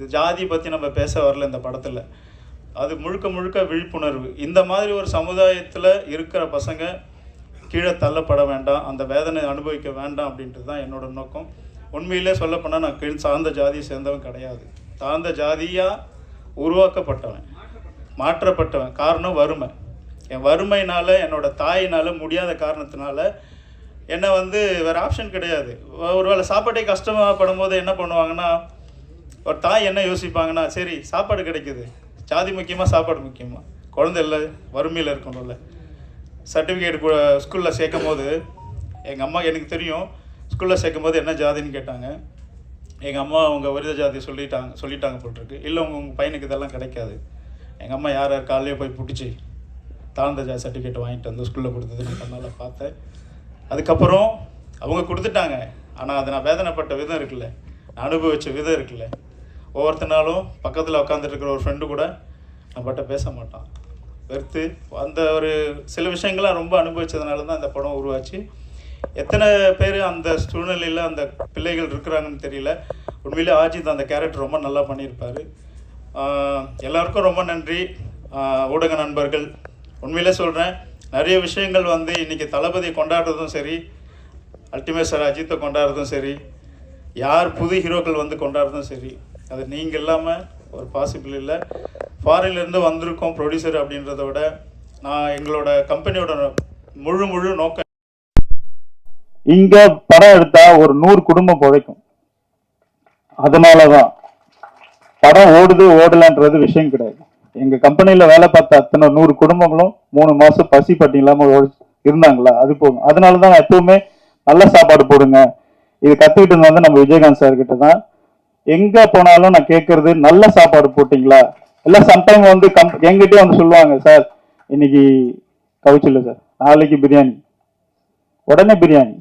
இது ஜாதி பற்றி நம்ம பேச வரல இந்த படத்தில். அது முழுக்க முழுக்க விழிப்புணர்வு. இந்த மாதிரி ஒரு சமுதாயத்தில் இருக்கிற பசங்க கீழே தள்ளப்பட வேண்டாம் அந்த வேதனை அனுபவிக்க வேண்டாம் அப்படின்றது தான் என்னோட நோக்கம். உண்மையிலே சொல்லப்போனால் நான் கீழ் சார்ந்த ஜாதியை சேர்ந்தவன் கிடையாது. தாழ்ந்த ஜாதியாக உருவாக்கப்பட்டவன். மாற்றப்பட்டவன். காரணம் வறுமை. என் வறுமையினால் என்னோட தாயினால் முடியாத காரணத்தினால என்னை வந்து வேறு ஆப்ஷன் கிடையாது. ஒரு வேளை சாப்பாட்டே கஷ்டமாக படும்போது என்ன பண்ணுவாங்கன்னா ஒரு தாய் என்ன யோசிப்பாங்கன்னா சரி சாப்பாடு கிடைக்குது. ஜாதி முக்கியமாக சாப்பாடு முக்கியமாக குழந்தை இல்லை வறுமையில் இருக்கணும்ல. சர்டிஃபிகேட் ஸ்கூலில் சேர்க்கும் போது எங்கள் அம்மா எனக்கு தெரியும் ஸ்கூலில் சேர்க்கும் போது என்ன ஜாதின்னு கேட்டாங்க. எங்கள் அம்மா அவங்க விருத ஜாதி சொல்லிட்டாங்க சொல்லிட்டாங்க போட்டிருக்கு. இல்லை உங்கள் உங்கள் பையனுக்கு இதெல்லாம் கிடைக்காது. எங்கள் அம்மா யார் யார் காலையிலே போய் பிடிச்சி தாழ்ந்த ஜாதி சர்டிஃபிகேட் வாங்கிட்டு வந்து ஸ்கூலில் கொடுத்தது நான் கண்ணால் பார்த்தேன். அதுக்கப்புறம் அவங்க கொடுத்துட்டாங்க. ஆனால் அதை நான் வேதனைப்பட்ட விதம் இருக்குல்ல. நான் அனுபவிச்ச விதம் இருக்குல்ல. ஒவ்வொருத்தனாலும் பக்கத்தில் உட்காந்துட்டு ஒரு ஃப்ரெண்டு கூட நம்மகிட்ட பேச மாட்டான். வெறுத்து அந்த ஒரு சில விஷயங்கள்லாம் ரொம்ப அனுபவித்ததுனால தான் அந்த படம் உருவாச்சு. எத்தனை பேர் அந்த சூழ்நிலையில் அந்த பிள்ளைகள் இருக்கிறாங்கன்னு தெரியல. உண்மையிலே ஆஜித் அந்த கேரக்டர் ரொம்ப நல்லா பண்ணியிருப்பார். எல்லாருக்கும் ரொம்ப நன்றி. ஊடக நண்பர்கள் உண்மையிலே சொல்கிறேன் நிறைய விஷயங்கள் வந்து இன்றைக்கி தளபதி கொண்டாடுறதும் சரி அல்டிமேட் சார் அஜித்தை கொண்டாடுறதும் சரி யார் புது ஹீரோக்கள் வந்து கொண்டாடுறதும் சரி அது நீங்கள் இல்லாமல் ஒரு பாசிபிள் இல்லை. ஃபாரின்லேருந்து வந்திருக்கோம் ப்ரொடியூசர் அப்படின்றத விட நான் எங்களோட கம்பெனியோட முழு முழு நோக்கம். இங்க படம் எடுத்தா ஒரு நூறு குடும்பம் பிழைக்கும் அதனாலதான் படம் ஓடுது ஓடலன்றது விஷயம் கிடையாது. எங்க கம்பெனியில் வேலை பார்த்த அத்தனை நூறு குடும்பங்களும் மூணு மாசம் பசி பட்டி இல்லாம ஓடி- இருந்தாங்களா? அது போதும். அதனாலதான் நான் எப்பவுமே நல்ல சாப்பாடு போடுங்க. இது கத்துக்கிட்டு வந்து நம்ம விஜயகாந்த் சார் கிட்ட தான் எங்க போனாலும் நான் கேட்கறது நல்ல சாப்பாடு போட்டீங்களா? இல்ல சம்டைம் வந்து கம் எங்கிட்டே வந்து சொல்லுவாங்க சார் இன்னைக்கு கவிச்சில்ல சார். நாளைக்கு பிரியாணி. உடனே பிரியாணி.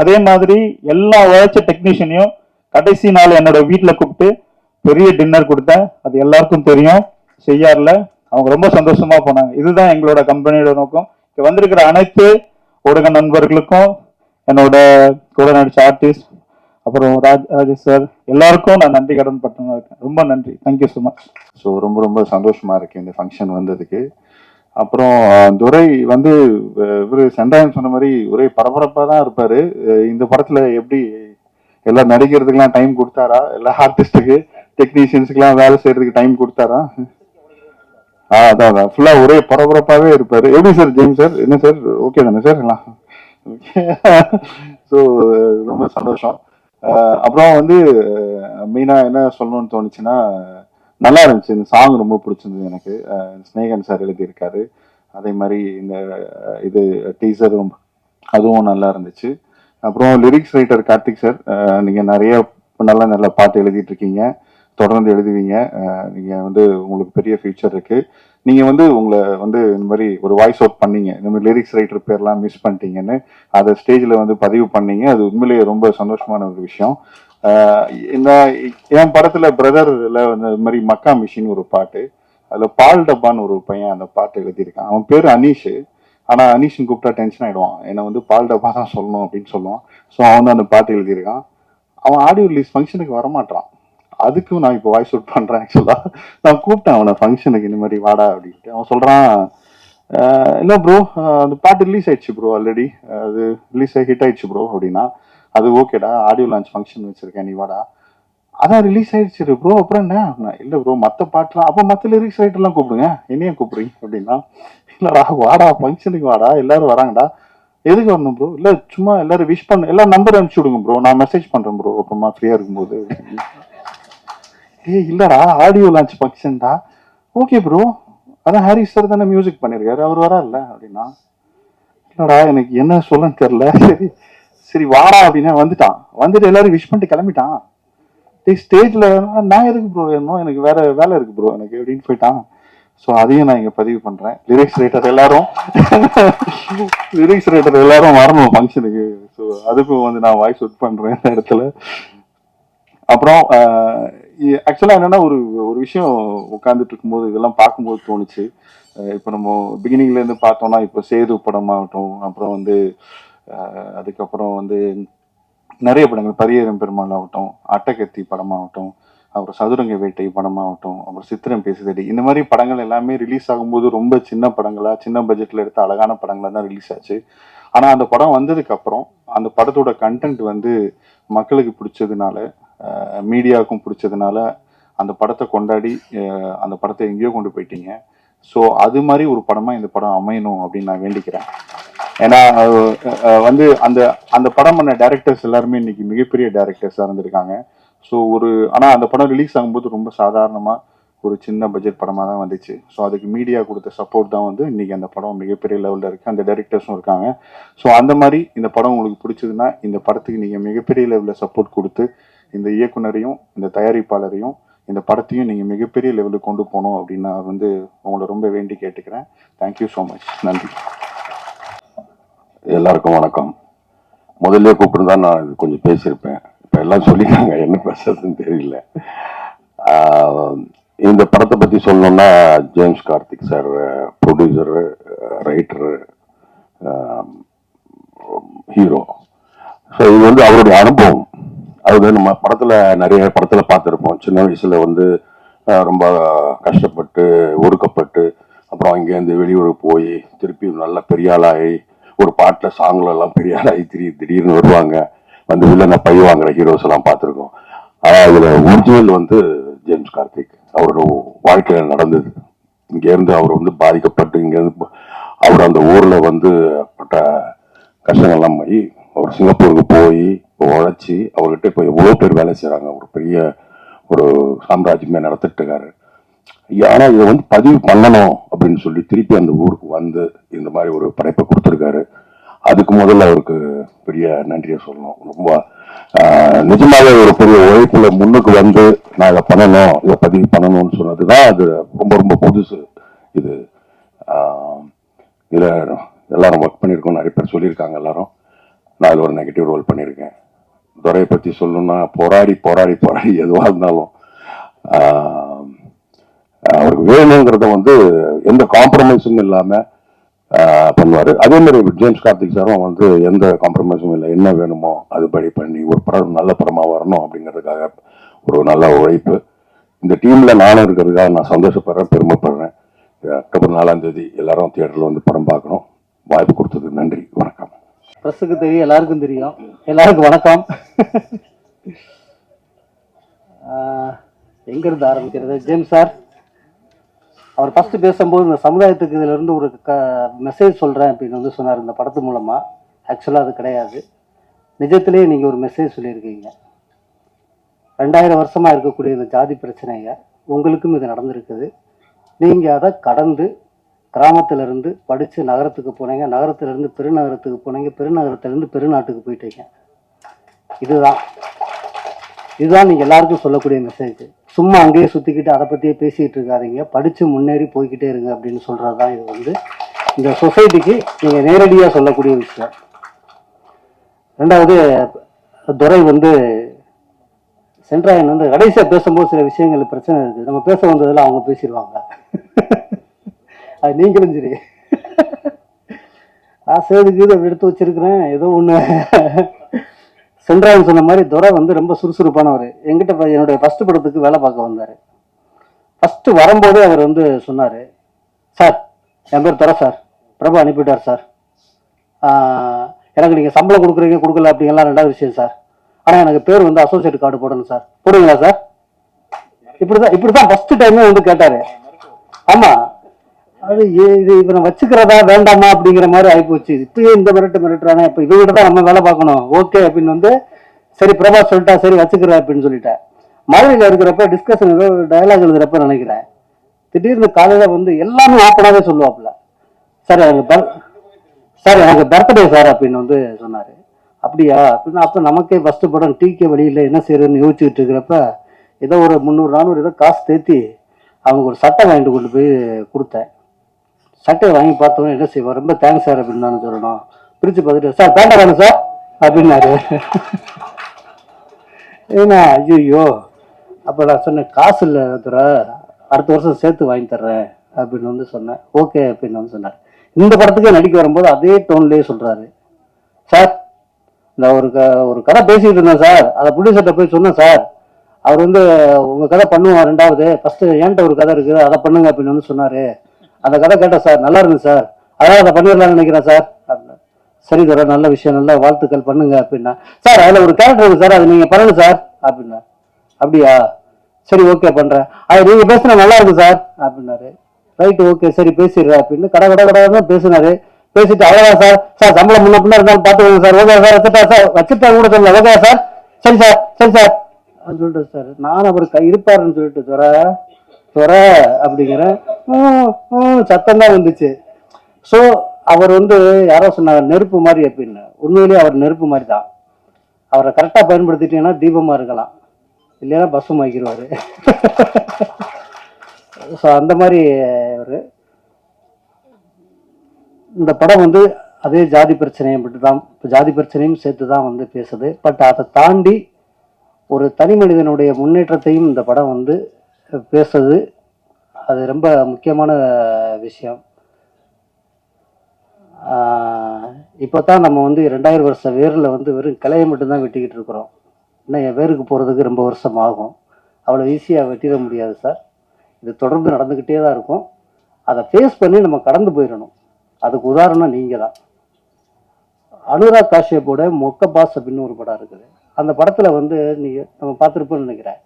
அதே மாதிரி எல்லா உழைச்ச டெக்னீஷியனையும் கடைசி நாள் என்னோட வீட்டில் கூப்பிட்டு பெரிய டின்னர் கொடுத்தேன். அது எல்லாருக்கும் தெரியும். செய்யார்ல. அவங்க ரொம்ப சந்தோஷமா போனாங்க. இதுதான் எங்களோட கம்பெனியோட நோக்கம். இங்கே வந்திருக்கிற அனைத்து ஊடக நண்பர்களுக்கும் என்னோட கூட நடிச்ச ஆர்டிஸ்ட் அப்புறம் ராஜ் ராஜேஷ் சார் எல்லாருக்கும் நான் நன்றி கடன் பட்டனாக இருக்கேன். ரொம்ப நன்றி. தேங்க்யூ ஸோ மச் ஸோ ரொம்ப ரொம்ப சந்தோஷமா இருக்கு இந்த ஃபங்க்ஷன் வந்ததுக்கு. அப்புறம் துரை வந்து இவர் இவரு சென்றாயன் சொன்ன மாதிரி ஒரே பரபரப்பாக தான் இருப்பார். இந்த படத்தில் எப்படி எல்லா நடிக்கிறதுக்கெல்லாம் டைம் கொடுத்தாரா? எல்லா ஆர்டிஸ்ட்டுக்கு டெக்னீஷியன்ஸுக்கெல்லாம் வேலை செய்கிறதுக்கு டைம் கொடுத்தாரா? ஆ அதான் அதான். ஃபுல்லாக ஒரே பரபரப்பாகவே இருப்பார். எப்படி சார் ஜெயிம் சார் என்ன சார் ஓகே தானே சார் எல்லாம். ஸோ ரொம்ப சந்தோஷம். அப்புறம் வந்து மீனா என்ன சொல்லணும்னு தோணுச்சுன்னா நல்லா இருந்துச்சு. இந்த சாங் ரொம்ப பிடிச்சிருந்தது எனக்கு. ஸ்னேகன் சார் எழுதியிருக்காரு. அதே மாதிரி இந்த இது டீசரும் அதுவும் நல்லா இருந்துச்சு. அப்புறம் லிரிக்ஸ் ரைட்டர் கார்த்திக் சார் நீங்கள் நிறைய நல்ல நல்ல பாட்டு எழுதிட்டு இருக்கீங்க. தொடர்ந்து எழுதுவீங்க. நீங்கள் நீங்க வந்து உங்களுக்கு பெரிய ஃபியூச்சர் இருக்கு. நீங்க வந்து உங்களை வந்து இந்த மாதிரி ஒரு வாய்ஸ் அவுட் பண்ணீங்க. இந்த மாதிரி லிரிக்ஸ் ரைட்டர் பேர்லாம் மிஸ் பண்ணிட்டீங்கன்னு அதை ஸ்டேஜ்ல வந்து பதிவு பண்ணீங்க. அது உண்மையிலேயே ரொம்ப சந்தோஷமான ஒரு விஷயம். இந்த என் படத்துல பிரதர்ல வந்து இந்த மாதிரி மக்கா மிஷின் ஒரு பாட்டு அதுல பால் டப்பான்னு ஒரு பையன் அந்த பாட்டு எழுதியிருக்கான். அவன் பேர் அனீஷ். ஆனா அனீஷ்னு கூப்பிட்டா டென்ஷன் ஆயிடுவான். என்னை வந்து பால் டப்பா தான் சொல்லணும் அப்படின்னு சொல்லுவான். ஸோ அவன் தான் அந்த பாட்டு எழுதியிருக்கான். அவன் ஆடியோ ரிலீஸ் ஃபங்க்ஷனுக்கு வரமாட்டான் அதுக்கும் நான் இப்போ வாய்ஸ் அவுட் பண்ணுறேன் ஆக்சுவலாக நான் கூப்பிட்டேன் அவனை ஃபங்க்ஷனுக்கு இந்த மாதிரி வாடா அப்படின்ட்டு. அவன் சொல்கிறான் இல்லை ப்ரோ அந்த பாட்டு ரிலீஸ் ஆயிடுச்சு ப்ரோ ஆல்ரெடி அது ரிலீஸ் ஆகி ஹிட் ஆயிடுச்சு ப்ரோ அப்படின்னா அது ஓகேடா ஆடியோ லான்ச் ஃபங்க்ஷன் வச்சுருக்கேன் நீ வாடா. அதான் ரிலீஸ் ஆயிடுச்சு ப்ரோ அப்புறம் என்ன? அப்படின்னா, ப்ரோ மற்ற பாட்டுலாம் அப்போ மற்ற லிரிக்ஸ் ரைட்டர்லாம் கூப்பிடுங்க. என்னையும் கூப்பிடுறீங்க அப்படின்னா இல்லைடா வாடா ஃபங்க்ஷனுக்கு வாடா எல்லாரும் வராங்கடா. எதுக்கு வரணும் ப்ரோ இல்லை சும்மா எல்லாரும் விஷ் பண்ண எல்லா நம்பர் அனுப்பிச்சி விடுங்க ப்ரோ நான் மெசேஜ் பண்ணுறேன் ப்ரோ அப்புறமா ஃப்ரீயாக இருக்கும்போது. ஏய் இல்லடா ஆடியோ லான்ச் ஃபங்க்ஷன்டா ஓகே ப்ரோ அதான் ஹாரி சார் தானே மியூசிக் பண்ணிருக்காரு. அவர் வரல அப்படின்னா? இல்லடா எனக்கு என்ன சொல்லன்னு தெரியல. சரி சரி வாடா அப்படின்னா வந்துட்டான். வந்துட்டு எல்லாரும் விஷ் பண்ணிட்டு கிளம்பிட்டான். டேய் ஸ்டேஜ்ல நான் எதுக்கு ப்ரோ வேணும்? எனக்கு வேற வேலை இருக்கு ப்ரோ எனக்கு அப்படின்னு போயிட்டான். ஸோ அதையும் நான் இங்க பதிவு பண்றேன். லிரிக்ஸ் ரைட்டர் எல்லாரும். லிரிக்ஸ் ரைட்டர் எல்லாரும் வரணும் ஃபங்க்ஷனுக்கு ஸோ அதுக்கும் வந்து நான் வாய்ஸ் அவுட் பண்றேன் இந்த இடத்துல. அப்புறம் ஆக்சுவலாக என்னன்னா ஒரு ஒரு விஷயம் உட்காந்துட்டு இருக்கும்போது இதெல்லாம் பார்க்கும்போது தோணுச்சு. இப்போ நம்ம பிகினிங்லேருந்து பார்த்தோம்னா இப்போ சேது படமாகட்டும் அப்புறம் வந்து அதுக்கப்புறம் வந்து நிறைய படங்கள். பரியேறும் பெருமாள் ஆகட்டும் அட்டகத்தி படமாகட்டும் அப்புறம் சதுரங்க வேட்டை படமாகட்டும் அப்புறம் சித்திரம் பேசுதடி இந்த மாதிரி படங்கள் எல்லாமே ரிலீஸ் ஆகும்போது ரொம்ப சின்ன படங்களாக சின்ன பட்ஜெட்டில் எடுத்த அழகான படங்களாக தான் ரிலீஸ் ஆச்சு. ஆனால் அந்த படம் வந்ததுக்கப்புறம் அந்த படத்தோட கண்டென்ட் வந்து மக்களுக்கு பிடிச்சதுனால மீடியாவுக்கும் பிடிச்சதுனால அந்த படத்தை கொண்டாடி அந்த படத்தை எங்கேயோ கொண்டு போயிட்டீங்க. ஸோ அது மாதிரி ஒரு படமாக இந்த படம் அமையணும் அப்படின்னு நான் வேண்டிக்கிறேன். ஏன்னா வந்து அந்த அந்த படம் பண்ண டேரக்டர்ஸ் எல்லாருமே இன்னைக்கு மிகப்பெரிய டேரக்டர்ஸாக இருந்திருக்காங்க. ஸோ ஒரு ஆனால் அந்த படம் ரிலீஸ் ஆகும்போது ரொம்ப சாதாரணமாக ஒரு சின்ன பட்ஜெட் படமாக தான் வந்துச்சு. ஸோ அதுக்கு மீடியா கொடுத்த சப்போர்ட் தான் வந்து இன்னைக்கு அந்த படம் மிகப்பெரிய லெவலில் இருக்குது அந்த டைரக்டர்ஸும் இருக்காங்க. ஸோ அந்த மாதிரி இந்த படம் உங்களுக்கு பிடிச்சதுன்னா இந்த படத்துக்கு நீங்கள் மிகப்பெரிய லெவலில் சப்போர்ட் கொடுத்து இந்த இயக்குனரையும் இந்த தயாரிப்பாளரையும் இந்த படத்தையும் நீங்கள் மிகப்பெரிய லெவலுக்கு கொண்டு போகணும் அப்படின்னு நான் வந்து உங்களை ரொம்ப வேண்டி கேட்டுக்கிறேன். தேங்க்யூ ஸோ மச் நன்றி. எல்லாருக்கும் வணக்கம். முதல்ல கூப்பிட்டுருந்தா நான் இது கொஞ்சம் பேசியிருப்பேன். இப்போ எல்லாம் சொல்லிட்டாங்க என்ன பேசுறதுன்னு தெரியல. இந்த படத்தை பற்றி சொல்லணும்னா James Karthik sir producer writer hero. So இது வந்து அவருடைய அனுபவம். அது நம்ம படத்தில் நிறைய படத்தில் பார்த்துருப்போம். சின்ன வயசில் வந்து ரொம்ப கஷ்டப்பட்டு ஒடுக்கப்பட்டு அப்புறம் இங்கேருந்து வெளியூர் போய் திருப்பி நல்ல பெரிய ஆளாகி ஒரு பாட்டில் சாங்கில் எல்லாம் பெரிய ஆளாகி திடீர் திடீர்னு வருவாங்க. வந்து வில்லனை பை வாங்குற ஹீரோஸ் எல்லாம் பார்த்துருக்கோம். ஆனால் அதில் ஒரிஜினல் வந்து ஜேம்ஸ் கார்த்திக். அவரோட வாழ்க்கையில் நடந்தது. இங்கேருந்து அவர் வந்து பாதிக்கப்பட்டு இங்கேருந்து அவர் அந்த ஊரில் வந்து பட்ட கஷ்டங்கள்லாம் போய் அவர் சிங்கப்பூருக்கு போய் உழைச்சி அவர்கிட்ட இப்போ எவ்வளோ பேர் வேலை செய்கிறாங்க ஒரு பெரிய ஒரு சாம்ராஜ்யமே நடத்திட்டு இருக்காரு ஆனா இதை வந்து பதிவு பண்ணணும் அப்படின்னு சொல்லி திருப்பி அந்த ஊருக்கு வந்து இந்த மாதிரி ஒரு படைப்பை கொடுத்துருக்காரு. அதுக்கு முதல்ல அவருக்கு பெரிய நன்றியை சொல்லணும். ரொம்ப ஆஹ், நிஜமாவே ஒரு பெரிய உழைப்புல முன்னுக்கு வந்து நான் இதை பண்ணணும் இதை பதிவு பண்ணணும்னு சொன்னது தான் அது ரொம்ப ரொம்ப புதுசு. இது இதில் எல்லாரும் ஒர்க் பண்ணியிருக்கோம் நிறைய பேர் சொல்லியிருக்காங்க எல்லாரும். நான் அதில் ஒரு நெகட்டிவ் ரோல் பண்ணியிருக்கேன். துறையை பற்றி சொல்லணும்னா போராடி போராடி போராடி எதுவாக இருந்தாலும் அவருக்கு வேணுங்கிறத வந்து எந்த காம்ப்ரமைஸும் இல்லாமல் பண்ணுவார். அதே மாதிரி ஜேம்ஸ் கார்த்திக் சாரும் வந்து எந்த காம்ப்ரமைஸும் இல்லை. என்ன வேணுமோ அதுபடி பண்ணி ஒரு படம் நல்ல படமாக வரணும் அப்படிங்கிறதுக்காக ஒரு நல்ல உழைப்பு. இந்த டீமில் நானும் இருக்கிறதுக்காக நான் சந்தோஷப்படுறேன் பெருமைப்படுறேன். அக்டோபர் நாலாம் தேதி எல்லாரும் தியேட்டரில் வந்து படம் பார்க்கணும். வாய்ப்பு கொடுத்ததுக்கு நன்றி. வணக்கம். ப்ரெஸ்ஸுக்கு தெரியும் எல்லாருக்கும் தெரியும். எல்லாருக்கும் வணக்கம். எங்கேருந்து ஆரம்பிக்கிறது? James sir. அவர் ஃபர்ஸ்ட் பேசும்போது இந்த சமுதாயத்துக்கு இதுல இருந்து ஒரு க மெசேஜ் சொல்கிறேன் அப்படின்னு வந்து சொன்னார் இந்த படத்து மூலமாக ஆக்சுவலாக அது கிடையாது. நிஜத்திலேயே நீங்கள் ஒரு மெசேஜ் சொல்லியிருக்கீங்க. ரெண்டாயிரம் வருஷமாக இருக்கக்கூடிய இந்த ஜாதி பிரச்சனைங்க உங்களுக்கும் இது நடந்திருக்குது. நீங்கள் அதை கடந்து கிராமத்துலேருந்து படித்து நகரத்துக்கு போனீங்க. நகரத்திலேருந்து பெருநகரத்துக்கு போனீங்க. பெருநகரத்துலேருந்து பெருநாட்டுக்கு போயிட்டீங்க. இதுதான். இதுதான் நீங்கள் எல்லாருக்கும் சொல்லக்கூடிய மெசேஜ் சும்மா அங்கேயே சுற்றிக்கிட்டு அதை பற்றியே பேசிகிட்டு இருக்காதீங்க. படித்து முன்னேறி போய்கிட்டே இருங்க அப்படின்னு சொல்கிறது தான் இது வந்து. இந்த சொசைட்டிக்கு நீங்கள் நேரடியாக சொல்லக்கூடிய விஷயம். ரெண்டாவது துரை வந்து சென்ட்ராயன் வந்து கடைசியாக பேசும்போது சில விஷயங்கள் பிரச்சனை இருக்குது நம்ம பேச வந்ததில் அவங்க பேசிடுவாங்க. அது நீங்களும் சரி. ஆசைக்கு இதை எடுத்து வச்சிருக்கிறேன். ஏதோ ஒன்று சென்ட்ராயன் சொன்ன மாதிரி துரை வந்து ரொம்ப சுறுசுறுப்பானவர். எங்கிட்ட என்னுடைய ஃபஸ்ட்டு படத்துக்கு வேலை பார்க்க வந்தார். ஃபஸ்ட்டு வரும்போதே அவர் வந்து சொன்னார் சார் என் பேர் துரை சார். பிரபு அனுப்பிவிட்டார் சார். எனக்கு நீங்கள் சம்பளம் கொடுக்குறீங்க கொடுக்கல அப்படிங்கலாம் ரெண்டாவது விஷயம் சார். ஆனால் எனக்கு பேர் வந்து அசோசியேட் கார்டு போடணும் சார். போடுவீங்களா சார்? இப்படி தான் இப்படி தான் ஃபஸ்ட்டு டைமே வந்து கேட்டார். ஆமாம் அது இது இவனை வச்சுக்கிறதா வேண்டாமா அப்படிங்கிற மாதிரி ஆகிப்போச்சு இப்பயே இந்த மிரட்டு மிரட்டுறானே. இப்போ இவங்கிட்ட தான் நம்ம வேலை பார்க்கணும். ஓகே அப்படின்னு வந்து சரி பிரபாஸ் சொல்லிட்டா சரி வச்சுக்கிற அப்படின்னு சொல்லிட்டேன் மதுரையில் இருக்கிறப்ப டிஸ்கஷன் ஏதோ டயலாக் எழுதுறப்ப நினைக்கிறேன். திடீர்னு காலையில் வந்து எல்லாமே ஓப்பனாகவே சொல்லுவாப்புல. சார் எனக்கு பர் சார் எனக்கு பர்த்டே சார் அப்படின்னு வந்து சொன்னார். அப்படியா? அப்படின்னா அப்போ நமக்கே ஃபஸ்ட்டு படம் டீக்கே வழியில் என்ன செய்யறதுன்னு யோசிச்சுட்டு இருக்கிறப்ப ஏதோ ஒரு முந்நூறு நானூறு ஏதோ காசு தேத்தி அவங்க ஒரு சட்டை வாங்கிட்டு கொண்டு போய் கொடுத்தேன். சட்டையை வாங்கி பார்த்தோன்னே என்ன செய்வோம் ரொம்ப தேங்க்ஸ் சார் அப்படின்னு நான் சொல்லணும். பிரித்து பார்த்துட்டு சார் பேண்டா வேணும் சார் அப்படின்னாரு. ஏன்னா ஐயோ அப்போ நான் சொன்னேன் காசு இல்லை அடுத்த வருஷம் சேர்த்து வாங்கி தர்றேன். அப்படின்னு வந்து சொன்னேன். ஓகே அப்படின்னு வந்து சொன்னார். இந்த படத்துக்கே நடிக்க வரும்போது அதே டோன்லேயே சொல்கிறாரு சார் இந்த ஒரு க ஒரு கதை பேசிக்கிட்டு இருந்தேன் சார் அதை ப்ரொடியூசர்கிட்ட போய் சொன்னேன் சார் அவர் வந்து உங்கள் கதை பண்ணுவோம் ரெண்டாவது. ஃபஸ்ட்டு ஏன்ட்ட ஒரு கதை இருக்குது அதை பண்ணுங்க அப்படின்னு வந்து சொன்னார். அந்த கதை கேட்டேன் சார் நல்லா இருக்கு சார். அதாவது அதை பண்ணிடலாம்னு நினைக்கிறேன் சார். சரி தர நல்ல விஷயம் நல்ல வாழ்த்துக்கள் பண்ணுங்க அப்படின்னா. சார் அதில் ஒரு கேரக்டர் இருக்கு சார் அது நீங்க பண்ணணும் சார் அப்படின்னா. அப்படியா? சரி ஓகே பண்றேன். அது நீங்க பேசுனா நல்லா இருக்கு சார் அப்படின்னாரு. ரைட் ஓகே சரி பேசிடுறேன் அப்படின்னு கடை கடை கடை தான் பேசினாரு. பேசிட்டு அவ்வளவுதான் சார். சார் சம்பளம் முன்ன பின்னா இருந்தாலும் பார்த்துக்கோங்க சார். Okay sir? வச்சுட்டா சார் வச்சுட்டா கூட சொல்லல ஓகே சார்? சரி சார் சரி சார். சொல்லிட்டு சார் நான் அவர் கை இருப்பாருன்னு சொல்லிட்டு துற துறை அப்படிங்கிறேன் சத்தம் தான் வந்துச்சு. ஸோ அவர் வந்து யாரோ சொன்னாங்க நெருப்பு மாதிரி அப்படின்னு. உண்மையிலேயே அவர் நெருப்பு மாதிரி தான் அவரை கரெக்டாக பயன்படுத்திட்டீங்கன்னா தீபமாக இருக்கலாம். இல்லைன்னா பஸ்ஸும் ஆக்கிடுவார் ஸோ அந்த மாதிரி ஒரு இந்த படம் வந்து அதே ஜாதி பிரச்சனையை மட்டும் தான் ஜாதி பிரச்சனையும் சேர்த்து தான் வந்து பேசுது. பட் அதை தாண்டி ஒரு தனி மனிதனுடைய முன்னேற்றத்தையும் இந்த படம் வந்து பேசுறது அது ரொம்ப முக்கியமான விஷயம். இப்போ தான் நம்ம வந்து ரெண்டாயிரம் வருஷம் வேரில் வந்து வெறும் கிளையை மட்டும்தான் வெட்டிக்கிட்டு இருக்கிறோம். இன்னும் என் வேருக்கு போகிறதுக்கு ரொம்ப வருஷம் ஆகும். அவ்வளோ ஈஸியாக வெட்டிட முடியாது சார். இது தொடர்ந்து நடந்துக்கிட்டே தான் இருக்கும். அதை ஃபேஸ் பண்ணி நம்ம கடந்து போயிடணும். அதுக்கு உதாரணம் நீங்கள் தான் அனுராக் காஷ்யப்போட மொக்க பாஸ் அப்படின்னு ஒரு படம் இருக்குது. அந்த படத்தில் வந்து நீங்கள் நம்ம பார்த்துருப்போம்னு நினைக்கிறேன்.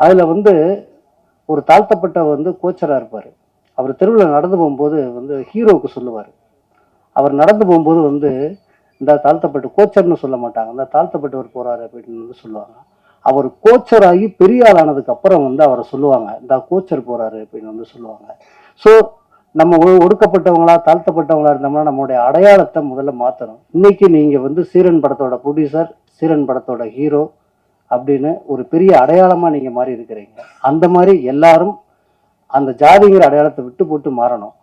அதில் வந்து ஒரு தாழ்த்தப்பட்ட வந்து கோச்சராக இருப்பார். அவர் தெருவில் நடந்து போகும்போது வந்து ஹீரோவுக்கு சொல்லுவார். அவர் நடந்து போகும்போது வந்து இந்த தாழ்த்தப்பட்ட கோச்சர்னு சொல்ல மாட்டாங்க. இந்த தாழ்த்தப்பட்டவர் போகிறாரு அப்படின்னு வந்து சொல்லுவாங்க. அவர் கோச்சராகி பெரிய ஆளானதுக்கு அப்புறம் வந்து அவரை சொல்லுவாங்க. இந்த கோச்சர் போகிறாரு அப்படின்னு வந்து சொல்லுவாங்க. ஸோ நம்ம ஒடுக்கப்பட்டவங்களா தாழ்த்தப்பட்டவங்களா இருந்தோம்னா நம்மளுடைய அடையாளத்தை முதல்ல மாற்றணும் இன்னைக்கு நீங்கள் வந்து சீரன் படத்தோட ப்ரொடியூசர் சீரன் படத்தோட ஹீரோ அப்படின்னு ஒரு பெரிய அடையாளமாக நீங்கள் மாறி இருக்கிறீங்க. அந்த மாதிரி எல்லாரும் அந்த ஜாதிங்கிற அடையாளத்தை விட்டு போட்டு மாறணும்.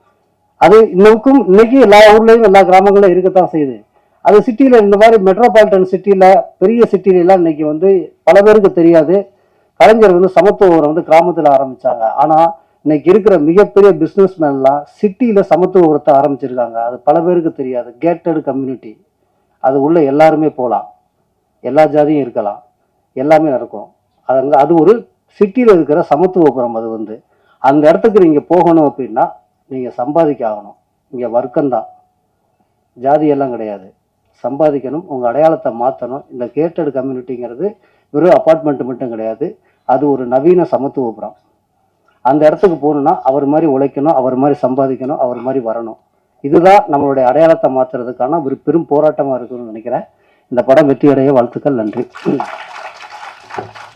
அது இன்னும் இன்னைக்கு எல்லா ஊர்லேயும் எல்லா கிராமங்களும் இருக்கத்தான் செய்யுது. அது சிட்டியில் இந்த மாதிரி மெட்ரோபாலிட்டன் சிட்டியில் பெரிய சிட்டிலலாம் இன்னைக்கு வந்து பல பேருக்கு தெரியாது. கலைஞர் வந்து சமத்துவம் வந்து கிராமத்தில் ஆரம்பிச்சாங்க. ஆனால் இன்னைக்கு இருக்கிற மிகப்பெரிய பிஸ்னஸ் மேன்லாம் சிட்டியில் சமத்துவ உரத்தை ஆரம்பிச்சிருக்காங்க. அது பல பேருக்கு தெரியாது. கேட்டட் கம்யூனிட்டி அது உள்ள எல்லாருமே போகலாம் எல்லா ஜாதியும் இருக்கலாம். எல்லாமே நடக்கும். அது வந்து அது ஒரு சிட்டியில் இருக்கிற சமத்துவபுரம் அது வந்து. அந்த இடத்துக்கு நீங்கள் போகணும் அப்படின்னா நீங்கள் சம்பாதிக்க ஆகணும். இங்கே வர்க்கம்தான். ஜாதியெல்லாம் கிடையாது. சம்பாதிக்கணும் உங்கள் அடையாளத்தை மாற்றணும் இந்த கேட்டட் கம்யூனிட்டிங்கிறது வெறும் அப்பார்ட்மெண்ட் மட்டும் கிடையாது. அது ஒரு நவீன சமத்துவபுரம் அந்த இடத்துக்கு போகணுன்னா அவர் மாதிரி உழைக்கணும் அவர் மாதிரி சம்பாதிக்கணும் அவர் மாதிரி வரணும். இதுதான் நம்மளுடைய அடையாளத்தை மாற்றுறதுக்கான ஒரு பெரும் போராட்டமாக இருக்குன்னு நினைக்கிறேன். இந்த படம் வெற்றியடைய வாழ்த்துக்கள். நன்றி. Thank you.